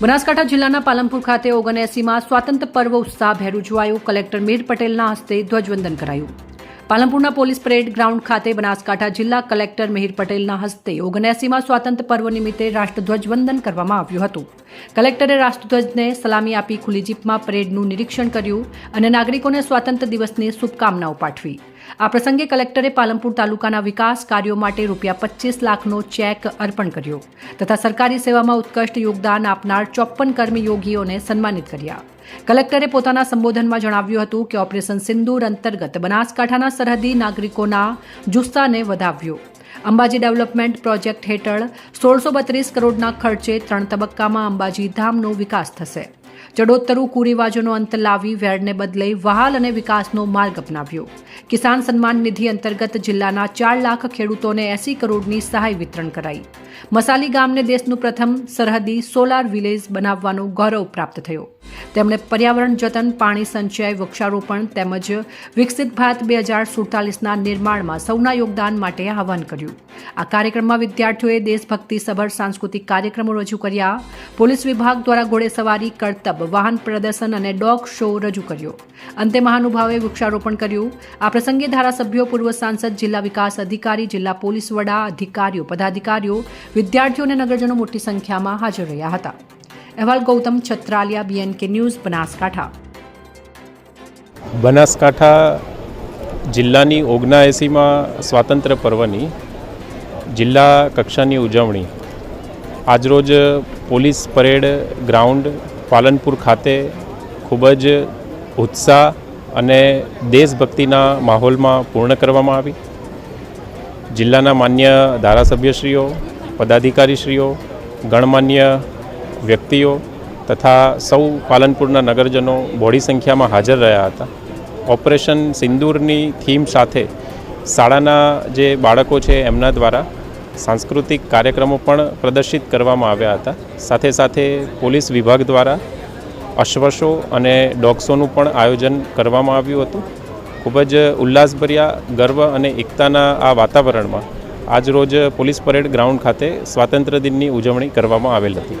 બનાસકાંઠા જિલ્લાના પાલનપુર ખાતે ઓગણએસીમાં સ્વાતંત્ર્ય પર્વ ઉત્સાહભેર ઉજવાયું. કલેક્ટર મીર પટેલના હસ્તે ધ્વજવંદન કરાયું. પાલનપુરના પોલીસ પરેડ ગ્રાઉન્ડ ખાતે બનાસકાંઠા જિલ્લા કલેક્ટર મિહિર પટેલના હસ્તે ઓગણએસીમાં સ્વાતંત્ર્ય પર્વ નિમિત્તે રાષ્ટ્રધ્વજવંદન કરવામાં આવ્યું હતું. કલેક્ટરે રાષ્ટ્રધ્વજને સલામી આપી ખુલ્લી જીપમાં પરેડનું નિરીક્ષણ કર્યું અને નાગરિકોને સ્વાતંત્ર્ય દિવસની શુભકામનાઓ પાઠવી. આ પ્રસંગે કલેક્ટરે પાલનપુર તાલુકાના વિકાસ કાર્યો માટે રૂપિયા પચીસ લાખનો ચેક અર્પણ કર્યો તથા સરકારી સેવામાં ઉત્કૃષ્ટ યોગદાન આપનાર ચોપ્પન કર્મયોગીઓને સન્માનિત કર્યા. કલેક્ટરે પોતાના સંબોધનમાં જણાવ્યું હતું કે ઓપરેશન સિંદૂર અંતર્ગત બનાસકાંઠાના સરહદી નાગરિકોના જુસ્સાને વધાવ્યો. અંબાજી ડેવલપમેન્ટ પ્રોજેક્ટ હેઠળ સોળસો બત્રીસ કરોડના ખર્ચે ત્રણ તબક્કામાં અંબાજી ધામનો વિકાસ થશે. ચડોતરુ કુરિવાજોનો અંત લાવી વેરને બદલે વહાલ અને વિકાસનો માર્ગ અપનાવ્યો. કિસાન સન્માન નિધિ અંતર્ગત જિલ્લાના ચાર લાખ ખેડૂતોને એસી કરોડની સહાય વિતરણ કરાઈ. મસાલી ગામને દેશનું પ્રથમ સરહદી સોલાર વિલેજ બનાવવાનો ગૌરવ પ્રાપ્ત થયો. તેમણે પર્યાવરણ જતન, પાણી સંચય, વૃક્ષારોપણ તેમજ વિકસિત ભારત બે હજાર સુડતાલીસના નિર્માણમાં સૌના યોગદાન માટે આહવાન કર્યું. આ કાર્યક્રમમાં વિદ્યાર્થીઓએ દેશભક્તિ, સભર સાંસ્કૃતિક કાર્યક્રમો રજૂ કર્યા. પોલીસ વિભાગ દ્વારા ઘોડેસવારી કરતબ વાહન પ્રદર્શન અને ડોગ શો રજૂ કર્યો. અંતે મહાનુભાવે વૃક્ષારોપણ કર્યું. આ પ્રસંગે ધારાસભ્યો, પૂર્વ સાંસદ, જિલ્લા વિકાસ અધિકારી, જિલ્લા પોલીસ વડા, અધિકારીઓ, પદાધિકારીઓ, વિદ્યાર્થીઓ અને નગરજનો મોટી સંખ્યામાં હાજર રહ્યા હતા. અહેવાલ ગૌતમ છત્રાલિયા, બીએનકે ન્યૂઝ, બનાસકાંઠા. બનાસકાંઠા જિલ્લાની ઓગણાએંસીમાં સ્વાતંત્ર્ય પર્વની જિલ્લા કક્ષાની ઉજવણી. આજરોજ પોલીસ પરેડ ગ્રાઉન્ડ પાલનપુર ખાતે ખૂબ જ ઉત્સાહ અને દેશભક્તિના માહોલમાં પૂર્ણ કરવામાં આવી. જિલ્લાના માન્ય ધારાસભ્યશ્રીઓ, પદાધિકારીશ્રીઓ, ગણમાન્ય વ્યક્તિઓ તથા સૌ પાલનપુરના નગરજનો બોડી સંખ્યામાં હાજર રહ્યા હતા. ઓપરેશન સિંદૂરની થીમ સાથે શાળાના જે બાળકો છે એમના દ્વારા સાંસ્કૃતિક કાર્યક્રમો પણ પ્રદર્શિત કરવામાં આવ્યા હતા. સાથે સાથે પોલીસ વિભાગ દ્વારા અશ્વશો અને ડોગ્સોનું પણ આયોજન કરવામાં આવ્યું હતું. ખૂબ જ ઉલ્લાસભર્યા, ગર્વ અને એકતાના આ વાતાવરણમાં આજરોજ પોલીસ પરેડ ગ્રાઉન્ડ ખાતે સ્વાતંત્ર્ય દિનની ઉજવણી કરવામાં આવેલ હતી.